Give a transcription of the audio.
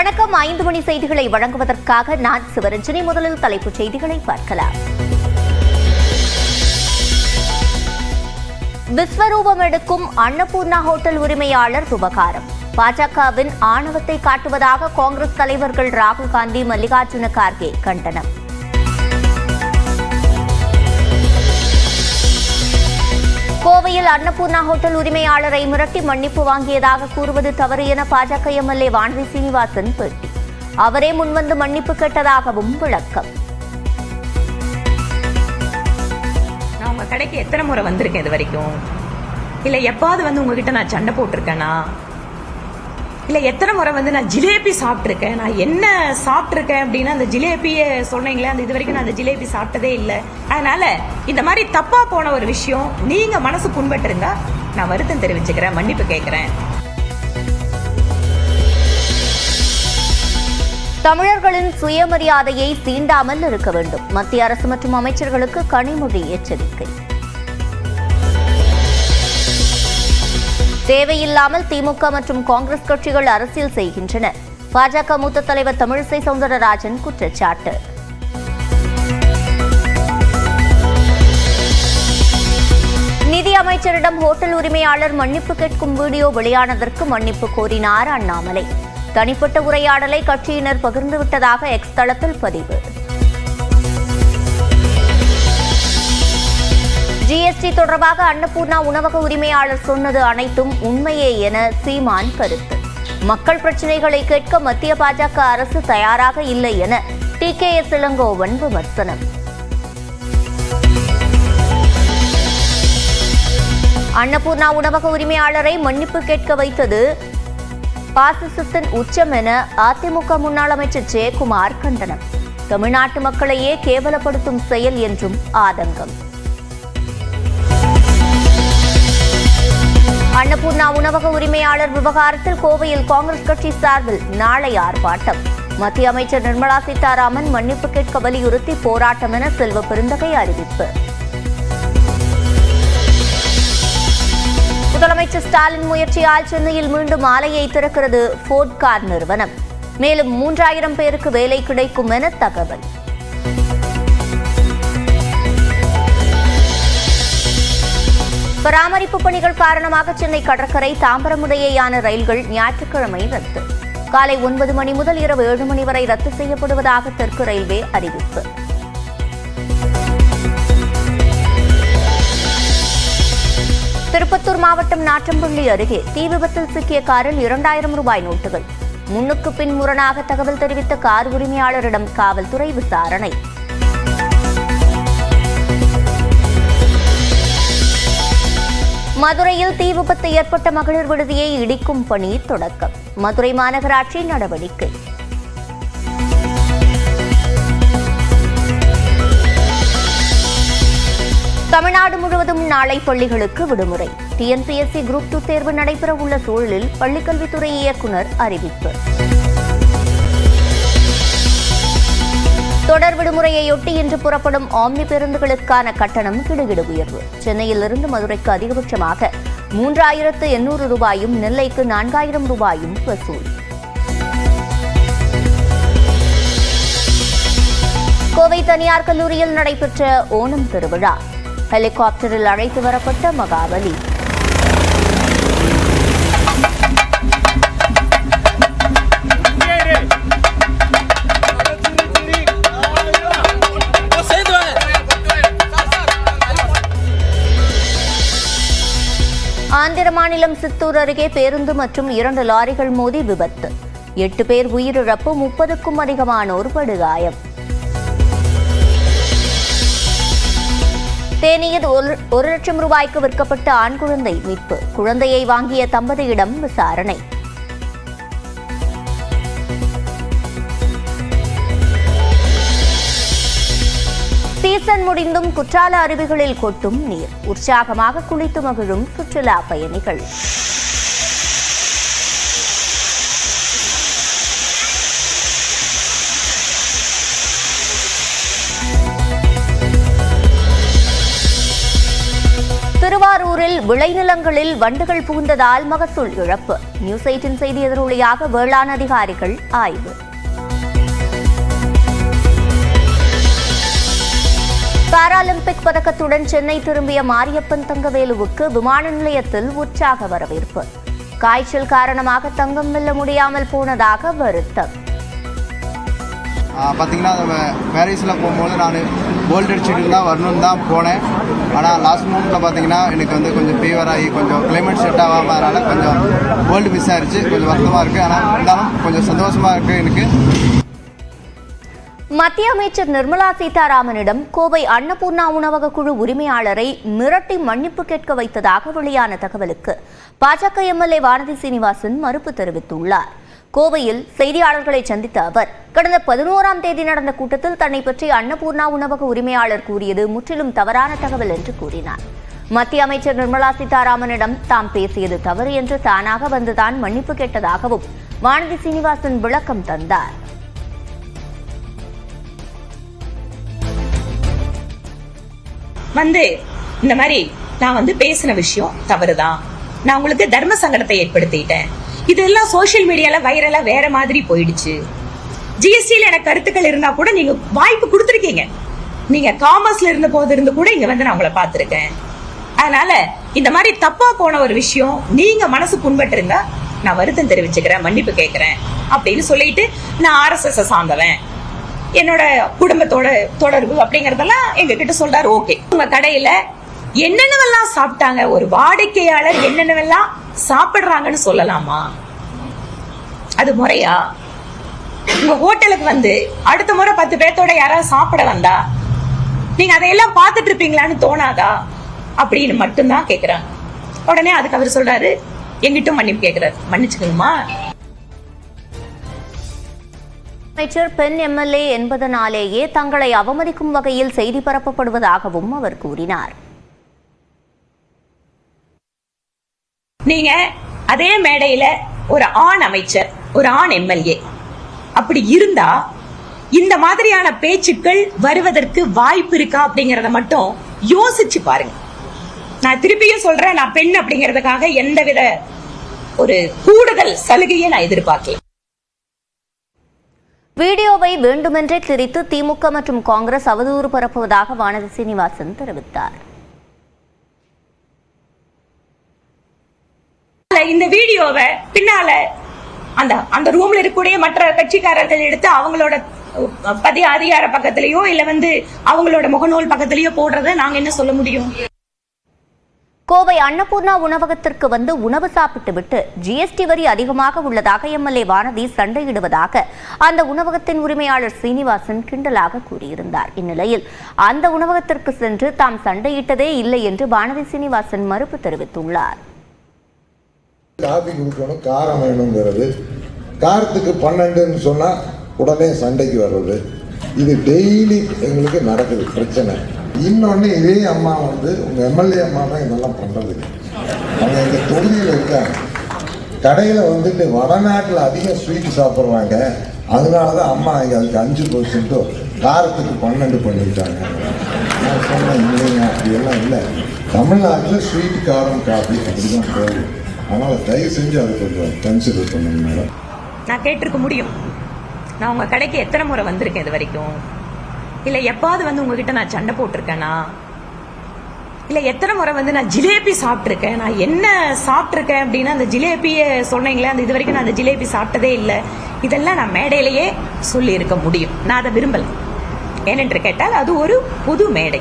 வணக்கம். ஐந்து மணி செய்திகளை வழங்குவதற்காக நான் சிவரஞ்சனி. முதலில் தலைப்புச் செய்திகளை பார்க்கலாம். விஸ்வரூபம் எடுக்கும் அன்னபூர்ணா ஹோட்டல் உரிமையாளர் விவகாரம் பாஜகவின் ஆணவத்தை காட்டுவதாக காங்கிரஸ் தலைவர்கள் ராகுல் காந்தி மல்லிகார்ஜுன கார்கே கண்டனம். கோவையில் அன்னபூர்ணா ஹோட்டல் உரிமையாளரை மிரட்டி மன்னிப்பு வாங்கியதாக கூறுவது தவறு என பாஜக எம்எல்ஏ வானதி சீனிவாசன் பேட்டி. அவரே முன்வந்து மன்னிப்பு கேட்டதாகவும் விளக்கம். நான் கடைக்கு எத்தனை முறை வந்திருக்கேன் இது வரைக்கும்? இல்ல எப்பாவது வந்து உங்ககிட்ட நான் சண்டை போட்டிருக்கேனா? இல்லை எத்தனை முறை வந்து நான் ஜிலேபி சாப்பிட்ருக்கேன் நான் என்ன சாப்பிட்ருக்கேன் அப்படின்னா அந்த ஜிலேபியை சொன்னீங்களே அந்த இது வரைக்கும் நான் அந்த ஜிலேபி சாப்பிட்டதே இல்லை. அதனால இந்த மாதிரி தப்பாக போன ஒரு விஷயம் நீங்கள் மனசு புண்பட்டிருந்தா நான் வருத்தம் தெரிவிச்சுக்கிறேன் மன்னிப்பு கேட்குறேன். தமிழர்களின் சுயமரியாதையை தீண்டாமல் இருக்க வேண்டும். மத்திய அரசு மற்றும் அமைச்சர்களுக்கு கனிமொழி எச்சரிக்கை. தேவையில்லாமல் திமுக மற்றும் காங்கிரஸ் கட்சிகள் அரசியல் செய்கின்றன. பாஜக மூத்த தலைவர் தமிழிசை சவுந்தரராஜன் குற்றச்சாட்டு. நிதி அமைச்சரிடம் ஹோட்டல் உரிமையாளர் மன்னிப்பு கேட்கும் வீடியோ வெளியானதற்கு மன்னிப்பு கோரினார் அண்ணாமலை. தனிப்பட்ட உரையாடலை கட்சியினர் பகிர்ந்துவிட்டதாக எக்ஸ் தளத்தில் பதிவு. ஜிஎஸ்டி தொடர்பாக அன்னபூர்ணா உணவக உரிமையாளர் சொன்னது அனைத்தும் உண்மையே என சீமான் கருத்து. மக்கள் பிரச்சினைகளை கேட்க மத்திய பாஜக அரசு தயாராக இல்லை என டி கே எஸ் இளங்கோவன் விமர்சனம். அன்னபூர்ணா உணவக உரிமையாளரை மன்னிப்பு கேட்க வைத்தது பாசிசத்தின் உச்சம் என அதிமுக முன்னாள் அமைச்சர் ஜெயக்குமார் கண்டனம். தமிழ்நாட்டு மக்களையே கேவலப்படுத்தும் செயல் என்றும் ஆதங்கம். அன்னபூர்ணா உணவக உரிமையாளர் விவகாரத்தில் கோவையில் காங்கிரஸ் கட்சி சார்பில் நாளை ஆர்ப்பாட்டம். மத்திய அமைச்சர் நிர்மலா சீதாராமன் மன்னிப்பு கேட்க வலியுறுத்தி போராட்டம் என செல்வ பெருந்தகை அறிவிப்பு. முதலமைச்சர் ஸ்டாலின் முயற்சியால் சென்னையில் மீண்டும் ஆலையை திறக்கிறது ஃபோர்ட் கார் நிறுவனம். மேலும் மூன்றாயிரம் பேருக்கு வேலை கிடைக்கும் என தகவல். பராமரிப்பு பணிகள் காரணமாக சென்னை கடற்கரை தாம்பரம் இடையேயான ரயில்கள் ஞாயிற்றுக்கிழமை ரத்து. காலை ஒன்பது மணி முதல் இரவு ஏழு மணி வரை ரத்து செய்யப்படுவதாக தெற்கு ரயில்வே அறிவிப்பு. திருப்பத்தூர் மாவட்டம் நாற்றம்பள்ளி அருகே தீ விபத்தில் சிக்கிய காரில் இரண்டாயிரம் ரூபாய் நோட்டுகள். முன்னுக்கு பின் முரணாக தகவல் தெரிவித்த கார் உரிமையாளரிடம் காவல்துறை விசாரணை. மதுரையில் தீ விபத்து ஏற்பட்ட மகளிர் விடுதியை இடிக்கும் பணி தொடக்கம். மதுரை மாநகராட்சி நடவடிக்கை. தமிழ்நாடு முழுவதும் நாளை பள்ளிகளுக்கு விடுமுறை. டிஎன்பிஎஸ்சி குரூப் டூ தேர்வு நடைபெற உள்ள சூழலில் பள்ளிக்கல்வித்துறை இயக்குநர் அறிவிப்பு. தொடர் விடுமுறையொட்டி இன்று புறப்படும் ஆம்னி பேருந்துகளுக்கான கட்டணம் கிடுகிடு உயர்வு. சென்னையிலிருந்து மதுரைக்கு அதிகபட்சமாக மூன்றாயிரத்து எண்ணூறு ரூபாயும் நெல்லைக்கு நான்காயிரம் ரூபாயும் வசூல். கோவை தனியார் கல்லூரியில் நடைபெற்ற ஓணம் திருவிழா. ஹெலிகாப்டரில் அழைத்து வரப்பட்ட மகாபலி. ஆந்திர மாநிலம் சித்தூர் அருகே பேருந்து மற்றும் இரண்டு லாரிகள் மோதி விபத்து. எட்டு பேர் உயிரிழப்பு முப்பதுக்கும் அதிகமானோர் படுகாயம். தேனியில் ஒரு ஒரு லட்சம் ரூபாய்க்கு விற்கப்பட்ட ஆண் குழந்தை மீட்பு. குழந்தையை வாங்கிய தம்பதியிடம் விசாரணை. சீசன் முடிந்தும் குற்றால அருவிகளில் கொட்டும் நீர். உற்சாகமாக குளித்து மகிழும் சுற்றுலா பயணிகள். திருவாரூரில் விளைநிலங்களில் வண்டுகள் புகுந்ததால் மகசூல் இழப்பு. நியூஸ் எயிட்டின் செய்தி எதிரொலியாக வேளாண் அதிகாரிகள் ஆய்வு. பாராலிம்பிக் பதக்கத்துடன் சென்னை திரும்பிய மாரியப்பன் தங்கவேலுவுக்கு விமான நிலையத்தில் உற்சாக வரவேற்பு. காய்ச்சல் காரணமாக தங்கம் வெல்ல முடியாமல் போனதாக வருத்தம். பார்த்தீங்கன்னா மேரேஜில் போகும்போது நான் கோல்டு அடிச்சுட்டு தான் வரணும்னு தான் போனேன். ஆனால் லாஸ்ட் மூமெண்ட்டில் பார்த்தீங்கன்னா எனக்கு வந்து கொஞ்சம் ஃபீவர் ஆகி கொஞ்சம் கிளைமேட் செட் ஆகாமல் அதனால் கொஞ்சம் கோல்டு மிஸ் ஆயிடுச்சு கொஞ்சம் வருத்தமாக இருக்குது ஆனால் இருந்தாலும் கொஞ்சம் சந்தோஷமாக இருக்குது எனக்கு. மத்திய அமைச்சர் நிர்மலா சீதாராமனிடம் கோவை அன்னபூர்ணா உணவக குழு உரிமையாளரை மிரட்டி மன்னிப்பு கேட்க வைத்ததாக வெளியான தகவலுக்கு பாஜக எம்எல்ஏ வானதி சீனிவாசன் மறுப்பு தெரிவித்துள்ளார். கோவையில் செய்தியாளர்களை சந்தித்த அவர் கடந்த பதினோராம் தேதி நடந்த கூட்டத்தில் தன்னை பற்றி அன்னபூர்ணா உணவக உரிமையாளர் கூறியது முற்றிலும் தவறான தகவல் என்று கூறினார். மத்திய அமைச்சர் நிர்மலா சீதாராமனிடம் தாம் பேசியது தவறு என்று தானாக வந்துதான் மன்னிப்பு கேட்டதாகவும் வானதி சீனிவாசன் விளக்கம் தந்தார். வந்து இந்த மாதிரி நான் வந்து பேசின விஷயம் தவறுதான் நான் உங்களுக்கு தர்ம சங்கடத்தை ஏற்படுத்திட்டேன். இதெல்லாம் சோஷியல் மீடியால வைரலா வேற மாதிரி போயிடுச்சு. ஜிஎஸ்டியில எனக்கு கருத்துக்கள் இருந்தா கூட நீங்க வாய்ப்பு கொடுத்துருக்கீங்க. நீங்க காமர்ஸ்ல இருந்த போது இருந்து கூட இங்க வந்து நான் உங்களை பார்த்துருக்கேன். அதனால இந்த மாதிரி தப்பா போன ஒரு விஷயம் நீங்க மனசு புண்பட்டு இருந்தா நான் வருத்தம் தெரிவிச்சுக்கிறேன் மன்னிப்பு கேட்கிறேன் அப்படின்னு சொல்லிட்டு நான் ஆர்எஸ்எஸ் சார்ந்தவன். என்னோட குடும்பத்தோட தொடர்பு அப்படிங்கறதெல்லாம் எங்க கிட்ட சொல்றாரு ஓகே. உங்க கடையில என்னென்னவெல்லாம் சாப்பிட்டாங்க ஒரு வாடிக்கையாளர் என்னென்னவெல்லாம் சாப்பிடுறாங்கன்னு சொல்லலாமா? அது முறையா? உங்க ஹோட்டலுக்கு வந்து அடுத்த முறை பத்து பேர்த்தோட யாராவது சாப்பிட வந்தா நீங்க அதையெல்லாம் பார்த்துட்டு இருப்பீங்களான்னு தோணாதா? அப்படின்னு மட்டும்தான் கேக்குறாங்க. உடனே அதுக்கு அவர் சொல்றாரு எங்கிட்டும் மன்னிப்பு கேக்குறாரு. மன்னிச்சுக்கணுமா? அமைச்சர் பெண் எம்எல்ஏ என்பதனாலேயே தங்களை அவமதிக்கும் வகையில் செய்தி பரப்பப்படுவதாகவும் அவர் கூறினார். நீங்க அதே மேடையில ஒரு ஆண் அமைச்சர் ஒரு ஆண் எம்எல்ஏ. அப்படி இருந்தா இந்த மாதிரியான பேச்சுக்கள் வருவதற்கு வாய்ப்பு இருக்கா அப்படிங்கறத மட்டும் யோசிச்சு பாருங்க. நான் திருப்பியும் சொல்றேன் நான் பெண் அப்படிங்கறதுக்காக எந்தவித ஒரு கூடுதல் சலுகையை நான் எதிர்பார்க்கல. வீடியோவை வேண்டுமென்றே திரித்து திமுக மற்றும் காங்கிரஸ் அவதூறு பரப்புவதாக வானதி சீனிவாசன் தெரிவித்தார். இந்த வீடியோவை பின்னால அந்த அந்த ரூம்ல இருக்கக்கூடிய மற்ற கட்சிக்காரர்கள் எடுத்து அவங்களோட பதி பதிய அதிகார பக்கத்திலயோ இல்ல வந்து அவங்களோட முகநூல் பக்கத்திலயோ போடுறத நாங்க என்ன சொல்ல முடியும்? கோவை அன்னபூர்ணா உணவகத்திற்கு வந்து உணவு சாப்பிட்டுவிட்டு ஜிஎஸ்டி வரி அதிகமாக உள்ளதாக எம்எல்ஏ வானதி சண்டையிடுவதாக அந்த உணவகத்தின் உரிமையாளர் சீனிவாசன் கிண்டலாக கூறியிருந்தார். இந்நிலையில் அந்த உணவகத்திற்கு சென்று தாம் சண்டையிட்டதே இல்லை என்று வானதி சீனிவாசன் மறுப்பு தெரிவித்துள்ளார். காபி குடிக்கணும் காரம் வேணுங்கிறது காரத்துக்கு பன்னெண்டுன்னு சொன்னால் உடனே சண்டைக்கு வர்றது. இது டெய்லி எங்களுக்கு நடக்குது பிரச்சனை. இன்னொன்று இதே அம்மா வந்து உங்கள் எம்எல்ஏ அம்மா தான் இதெல்லாம் பண்ணுறது அவங்க எங்கள் தொகுதியில் இருக்காங்க. கடையில் வந்துட்டு வடநாட்டில் அதிகம் ஸ்வீட் சாப்பிட்றாங்க. அதனால தான் அம்மா இங்கே அதுக்கு அஞ்சு பர்சன்ட்டோ காரத்துக்கு பன்னெண்டு பண்ணிட்டாங்க நான் சொன்னேன் இல்லைங்க அப்படியெல்லாம் இல்லை. தமிழ்நாட்டில் ஸ்வீட் காரம் காஃபி அப்படி தான் போகுது. அதனால் தயவு செஞ்சு அதை கொஞ்சம் கன்சிடர் பண்ணுங்க மேடம் நான் கேட்டிருக்க முடியும். நான் உங்கள் கடைக்கு எத்தனை முறை வந்திருக்கேன் இது வரைக்கும்? இல்ல எப்பாவது வந்து உங்ககிட்ட நான் சண்டை போட்டிருக்கேனா? இல்ல எத்தனை முறை வந்து நான் ஜிலேபி சாப்பிட்டிருக்கேன்? நான் என்ன சாப்பிட்டிருக்கேன் அப்படின்னா அந்த ஜிலேபியை சொன்னீங்களே அந்த இது வரைக்கும் நான் அந்த ஜிலேபி சாப்பிட்டதே இல்லை. இதெல்லாம் நான் மேடையிலேயே சொல்லியிருக்க முடியும். நான் அதை விரும்பல. ஏனென்று கேட்டால் அது ஒரு புது மேடை.